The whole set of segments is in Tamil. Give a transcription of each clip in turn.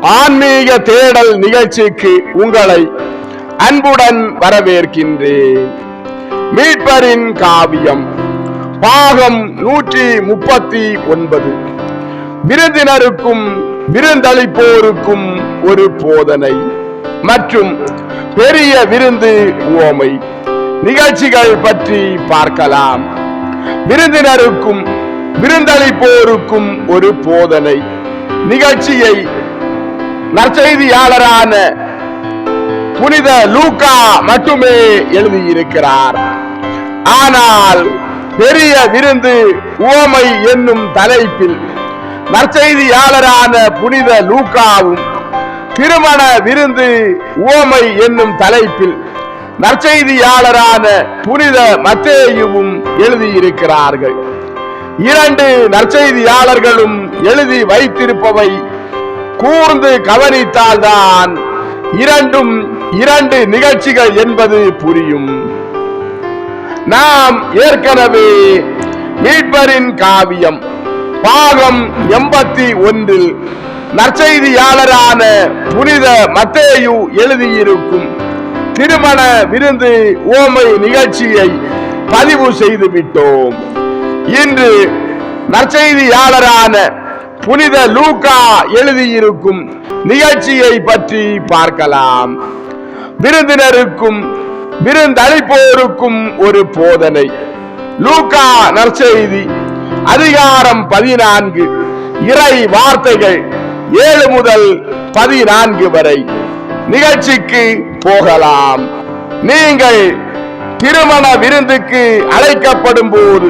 ஆன்மீக தேடல் நிகழ்ச்சிக்கு உங்களை அன்புடன் வரவேற்கின்றேன். மீட்பரின் காவியம் பாகம் நூற்றி முப்பத்தி ஒன்பது. விருந்தினருக்கும் விருந்தளிப்போருக்கும் ஒரு போதனை மற்றும் பெரிய விருந்து உவமை. நிகழ்ச்சிகள் பற்றி பார்க்கலாம். விருந்தினருக்கும் விருந்தளிப்போருக்கும் ஒரு போதனை. நிகழ்ச்சியை நற்செய்தியாளரான புனித லூக்கா மட்டுமே எழுதியிருக்கிறார். ஆனால் பெரிய விருந்து உவமை என்னும் தலைப்பில் நற்செய்தியாளரான புனித லூக்காவும் திருமண விருந்து உவமை என்னும் தலைப்பில் நற்செய்தியாளரான புனித மத்தேயுவும் எழுதியிருக்கிறார்கள். இரண்டு நற்செய்தியாளர்களும் எழுதி வைத்திருப்பவை கூர்ந்து கவனித்தால்தான் இரண்டும் இரண்டு நிகழ்ச்சிகள் என்பது புரியும். நாம் ஏற்கனவே மீட்பரின் காவியம் பாகம் எண்பத்தி ஒன்றில் நற்செய்தியாளரான புனித மத்தேயு எழுதியிருக்கும் திருமண விருந்து ஓமை நிகழ்ச்சியை பதிவு செய்து விட்டோம் இன்று நற்செய்தியாளரான புனித லூகா எழுதியிருக்கும் நிகழ்ச்சியை பற்றி பார்க்கலாம். விருந்தினருக்கும் விருந்தளிப்போருக்கும் ஒரு போதனை. லூகா நற்செய்தி அதிகாரம் பதினான்கு இறை வார்த்தைகள் ஏழு முதல் பதினான்கு வரை. நிகழ்ச்சிக்கு போகலாம். நீங்கள் திருமண விருந்துக்கு அழைக்கப்படும் போது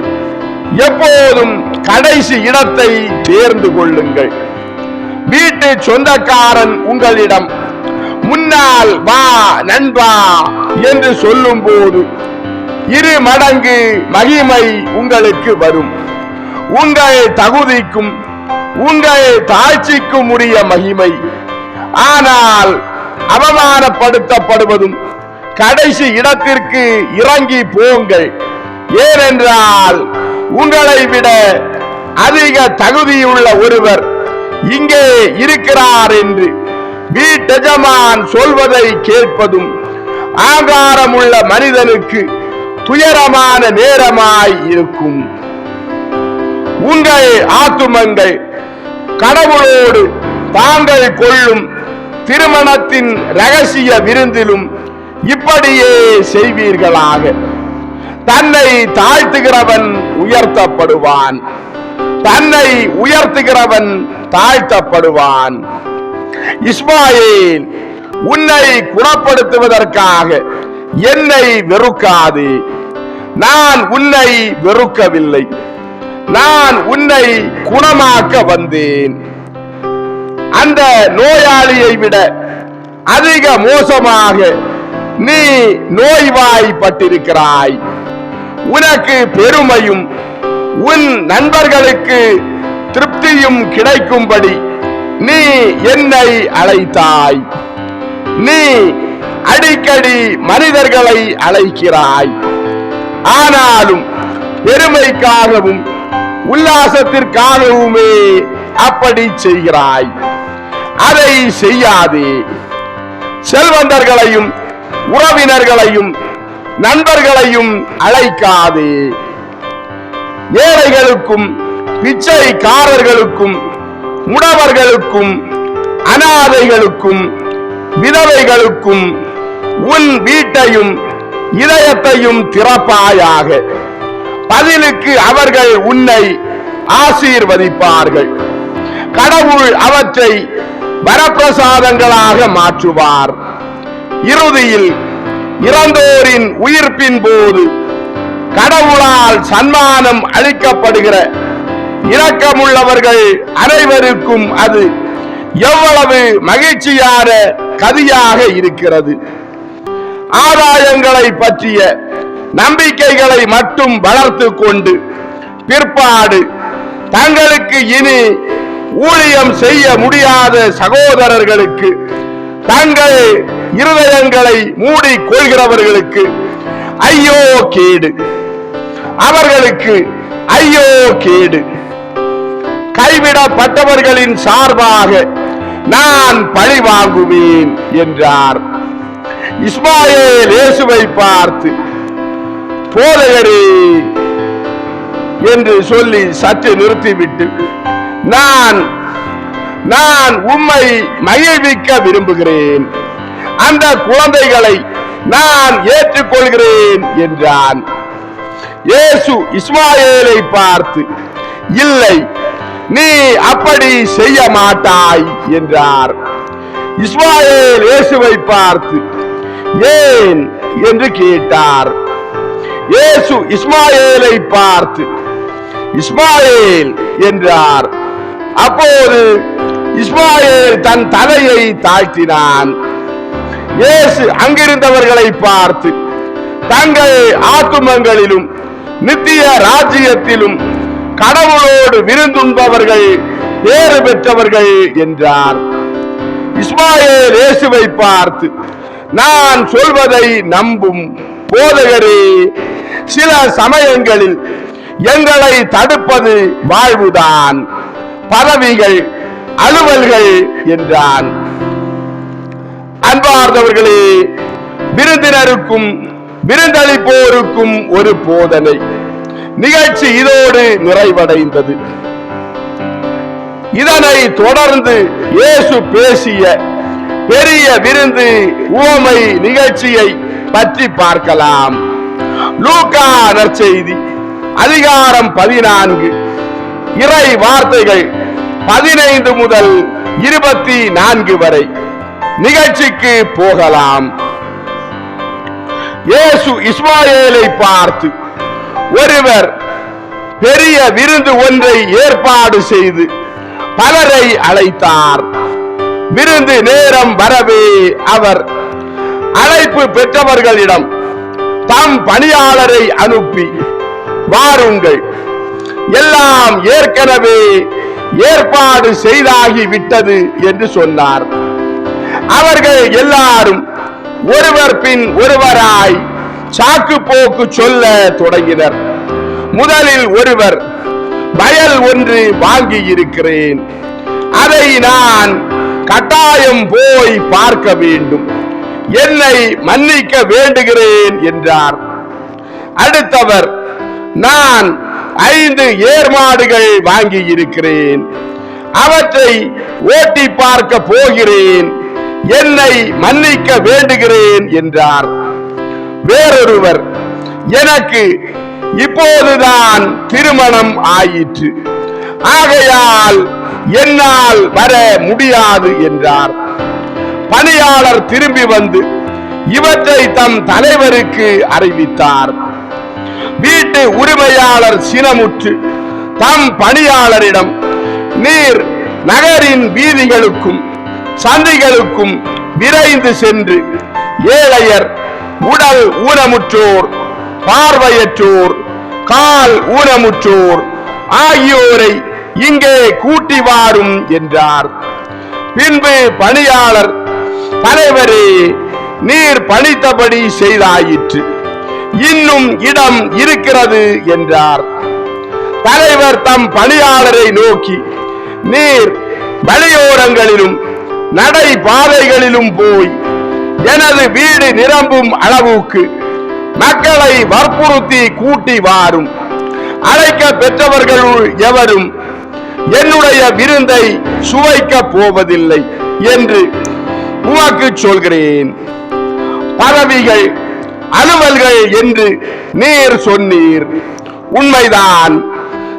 எப்போதும் கடைசி இடத்தை தேர்ந்து கொள்ளுங்கள். வீட்டு சொந்தக்காரன் உங்களிடம் முன்னால் வா நண்பா என்று சொல்லும் போது இரு மடங்கு மகிமை உங்களுக்கு வரும். உங்கள் தகுதிக்கும் உங்கள் தாழ்ச்சிக்கும் உரிய மகிமை. ஆனால் அவமானப்படுத்தப்படுவதும் கடைசி இடத்திற்கு இறங்கி போங்கள். ஏனென்றால் உங்களை விட அதிக தகுதியுள்ள ஒருவர் இங்கே இருக்கிறார் என்று வீட்டெஜமான் சொல்வதை கேட்பதும் ஆகாரமுள்ள மனிதனுக்கு துயரமான நேரமாய் இருக்கும். உங்கள் ஆத்துமங்கள் கடவுளோடு தாங்கள் கொள்ளும் திருமணத்தின் ரகசிய விருந்திலும் இப்படியே செய்வீர்களாக. தன்னை தாழ்த்துகிறவன் உயர்த்தப்படுவான். தன்னை உயர்த்துகிறவன் தாழ்த்தப்படுவான். இஸ்மாயில் உன்னை குணப்படுத்துவதற்காக என்னை வெறுக்காது. நான் உன்னை வெறுக்கவில்லை. நான் உன்னை குணமாக்க வந்தேன். அந்த நோயாளியை விட அதிக மோசமாக நீ நோய்வாய்ப்பட்டிருக்கிறாய். உனக்கு பெருமையும் உன் நண்பர்களுக்கு திருப்தியும் கிடைக்கும்படி நீ என்னை அழைத்தாய். நீ அடிக்கடி மனிதர்களை அழைக்கிறாய். ஆனாலும் பெருமைக்காகவும் உல்லாசத்திற்காகவுமே அப்படி செய்கிறாய். அதை செய்யாதே. செல்வந்தர்களையும் உறவினர்களையும் நண்பர்களையும் அழைக்காதே. ஏழைகளுக்கும் பிச்சைக்காரர்களுக்கும் முடவர்களுக்கும் அனாதைகளுக்கும் விதவைகளுக்கும் உன் வீட்டையும் இதயத்தையும் திறப்பாயாக. பதிலுக்கு அவர்கள் உன்னை ஆசீர்வதிப்பார்கள். கடவுள் அவற்றை வரப்பிரசாதங்களாக மாற்றுவார். இறுதியில் இறந்தோரின் உயிர்ப்பின் போது கடவுளால் சன்மானம் அளிக்கப்படுகிற இரக்கமுள்ளவர்கள் அனைவருக்கும் அது எவ்வளவு மகிழ்ச்சியான கதியாக இருக்கிறது. ஆதாயங்களை பற்றிய நம்பிக்கைகளை மட்டும் வளர்த்து கொண்டு பிற்பாடு தங்களுக்கு இனி ஊழியம் செய்ய முடியாத சகோதரர்களுக்கு தங்கள் இருதயங்களை மூடிக் கொள்கிறவர்களுக்கு ஐயோ கேடு. அவர்களுக்கு ஐயோ கேடு. கைவிடப்பட்டவர்களின் சார்பாக நான் பழி வாங்குவேன் என்றார். இஸ்மாயில் இயேசுவை பார்த்து போதகரே என்று சொல்லி சற்று நிறுத்திவிட்டு நான் நான் உம்மை மகிழ்விக்க விரும்புகிறேன். அந்த குழந்தைகளை நான் ஏற்றுக்கொள்கிறேன் என்றான். இயேசு இஸ்மாயேலை பார்த்து இல்லை நீ அப்படி செய்ய மாட்டாய் என்றார். இஸ்மாயேல் இயேசுவை பார்த்து ஏன்? என்று கேட்டார். இயேசு இஸ்மாயேலை பார்த்து இஸ்மாயேல் என்றார். அப்போது இஸ்மாயேல் தன் தலையை தாழ்த்தினான். இயேசு அங்கிருந்தவர்களை பார்த்து தங்கள் ஆத்துமங்களிலும் நித்திய ராஜ்யத்திலும் கடவுளோடு விருந்துண்பவர்கள் பேறு பெற்றவர்கள் என்றார். இஸ்மாயில் இயேசுவை பார்த்து நான் சொல்வதை நம்பும் போதகரே சில சமயங்களில் எங்களை தடுப்பது வாழ்வுதான். பதவிகள் அலுவல்கள் என்றான். அன்பார்ந்தவர்களே விருந்தினருக்கும் விருந்தளிப்போருக்கும் ஒரு போதனை. நிகழ்ச்சி இதோடு நிறைவடைந்தது. இதனை தொடர்ந்து இயேசு பேசிய பெரிய விருந்து உவமை நிகழ்ச்சியை பற்றி பார்க்கலாம். லூகா நற்செய்தி அதிகாரம் பதினான்கு. இறை வார்த்தைகள் பதினைந்து முதல் இருபத்தி நான்கு வரை நிகழ்ச்சிக்கு போகலாம். இயேசு இஸ்மாயேலை பார்த்து ஒருவர் பெரிய விருந்து ஒன்றை ஏற்பாடு செய்து பலரை அழைத்தார். விருந்து நேரம் வரவே அவர் அழைப்பு பெற்றவர்களிடம் தம் பணியாளரை அனுப்பி வாருங்கள் எல்லாம் ஏற்கனவே ஏற்பாடு செய்தாகி விட்டது என்று சொன்னார். அவர்கள் எல்லாரும் ஒருவர் பின் ஒருவராய் சாக்கு போக்கு சொல்ல தொடங்கினர். முதலில் ஒருவர் வயல் ஒன்று வாங்கி இருக்கிறேன். அதை நான் கட்டாயம் போய் பார்க்க வேண்டும். என்னை மன்னிக்க வேண்டுகிறேன் என்றார். அடுத்தவர் நான் ஐந்து ஏர்மாடுகள் வாங்கி இருக்கிறேன். அவற்றை ஓட்டி பார்க்க போகிறேன். என்னை மன்னிக்க வேண்டுகிறேன் என்றார். வேறொருவர் எனக்கு இப்போதுதான் திருமணம் ஆயிற்று. ஆகையால் என்னால் வர முடியாது என்றார். பணியாளர் திரும்பி வந்து இவற்றை தம் தலைவருக்கு அறிவித்தார். வீட்டு உரிமையாளர் சினமுற்று தம் பணியாளரிடம் நீர் நகரின் வீதிகளுக்கும் சந்தைகளுக்கும் விரைந்து சென்று ஏழையர் உடல் ஊனமுற்றோர் பார்வையற்றோர் கால் ஊனமுற்றோர் ஆகியோரை இங்கே கூட்டி வாரும் என்றார். பின்பு பணியாளர் தலைவரே நீர் பணித்தபடி செய்தாயிற்று. இன்னும் இடம் இருக்கிறது என்றார். தலைவர் தம் பணியாளரை நோக்கி நீர் வழியோரங்களிலும் நடை பாதைகளிலும் போய் எனது வீடு நிரம்பும் அளவுக்கு மக்களை வற்புறுத்தி கூட்டி வாரும். அழைக்க பெற்றவர்களுள் எவரும் என்னுடைய விருந்தை சுவைக்க போவதில்லை என்று உமக்கு சொல்கிறேன். பதவிகள் அலுவல்கள் என்று நீர் சொன்னீர். உண்மைதான்.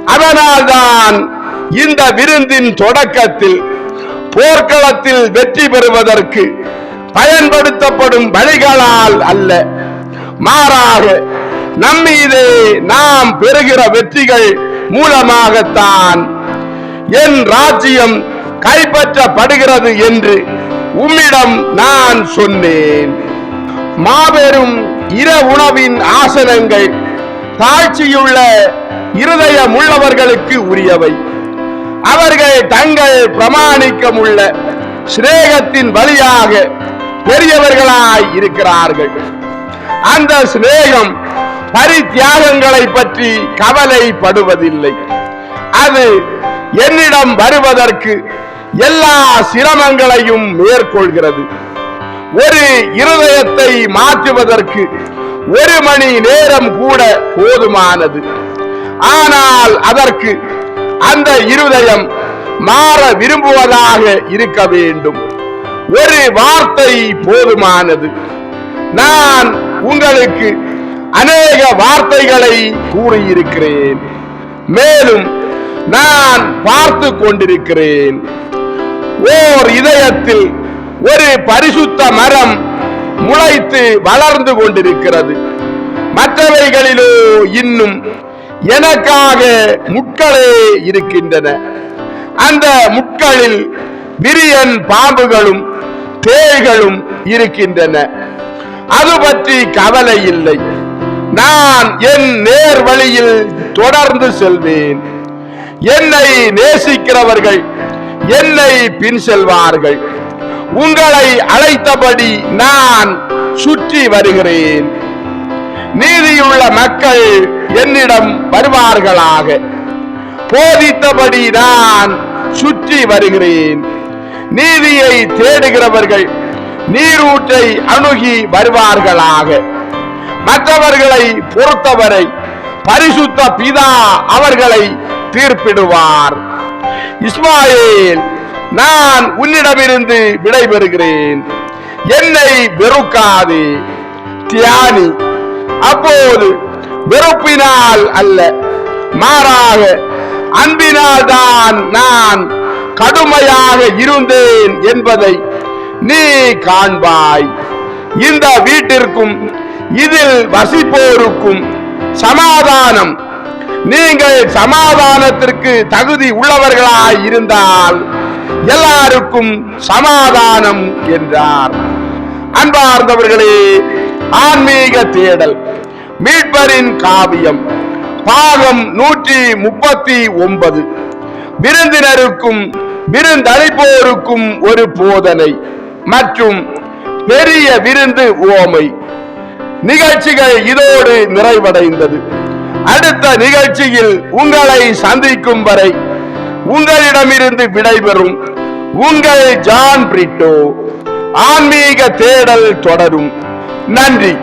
அதனால்தான் இந்த விருந்தின் தொடக்கத்தில் போர்க்களத்தில் வெற்றி பெறுவதற்கு பயன்படுத்தப்படும் வழிகளால் அல்ல. மாறாக நம்மீதே நாம் பெறுகிற வெற்றிகள் மூலமாகத்தான் என் ராஜ்யம் கைப்பற்றப்படுகிறது என்று உம்மிடம் நான் சொன்னேன். மாபெரும் இர உணவின் ஆசனங்கள் தாழ்ச்சியுள்ள இருதயம் உள்ளவர்களுக்கு உரியவை. அவர்கள் தங்கள் பிரமாணிக்கமுள்ள சிநேகத்தின் வழியாக பெரியவர்களாய் இருக்கிறார்கள். அந்த சிநேகம் பரித்தியாகங்களை பற்றி கவலைப்படுவதில்லை. அது என்னிடம் வருவதற்கு எல்லா சிரமங்களையும் மேற்கொள்கிறது. ஒரு இருதயத்தை மாற்றுவதற்கு ஒரு மணி நேரம் கூட போதுமானது. ஆனால் அதற்கு அந்த இருதயம் மாற விரும்புவதாக இருக்க வேண்டும். ஒரு வார்த்தை போதுமானது. நான் உங்களுக்கு அநேக வார்த்தைகளை கூறியிருக்கிறேன். மேலும் நான் பார்த்து கொண்டிருக்கிறேன். ஓர் இதயத்தில் ஒரு பரிசுத்த மரம் முளைத்து வளர்ந்து கொண்டிருக்கிறது. மற்றவைகளிலோ இன்னும் எனக்காக முட்களே இருக்கின்றன. அந்த முட்களில் விரியன் பாம்புகளும் தேள்களும் இருக்கின்றன. அது பற்றி கவலை இல்லை. நான் என் நேர் வழியில் தொடர்ந்து செல்வேன். என்னை நேசிக்கிறவர்கள் என்னை பின் செல்வார்கள். உங்களை அழைத்தபடி நான் சுற்றி வருகிறேன். நீதியுள்ள மக்கள் என்னிடம் வருவார்களாக. போதித்தபடி நான் சுற்றி வருகிறேன். நீதியை தேடுகிறவர்கள் நீரூற்றை அணுகி வருவார்களாக. மற்றவர்களை பொறுத்தவரை பரிசுத்த பிதா அவர்களை தீர்ப்பிடுவார். இஸ்மாயில் நான் உன்னிடமிருந்து விடைபெறுகிறேன். என்னை வெறுக்காது. தியானி. அப்போது வெறுப்பினால் அல்ல மாறாக அன்பினால் தான் நான் கடுமையாக இருந்தேன் என்பதை நீ காண்பாய். இந்த வீட்டிற்கும் இதில் வசிப்போருக்கும் சமாதானம். நீங்கள் சமாதானத்திற்கு தகுதி உள்ளவர்களாய் இருந்தால் எல்லாருக்கும் சமாதானம் என்றார். அன்பார்ந்தவர்களே ஆன்மீக தேடல். மீட்பரின் காவியம். பாகம் நூற்றி முப்பத்தி ஒன்பது. விருந்தினருக்கும் விருந்தளிப்போருக்கும் ஒரு போதனை மற்றும் பெரிய விருந்து ஓமை நிகழ்ச்சிகள் இதோடு நிறைவடைந்தது. அடுத்த நிகழ்ச்சியில் உங்களை சந்திக்கும் வரை உங்களிடமிருந்து விடைபெறும் உங்கள் ஜான் பிரிட்டோ. ஆன்மீக தேடல் தொடரும். நன்றி.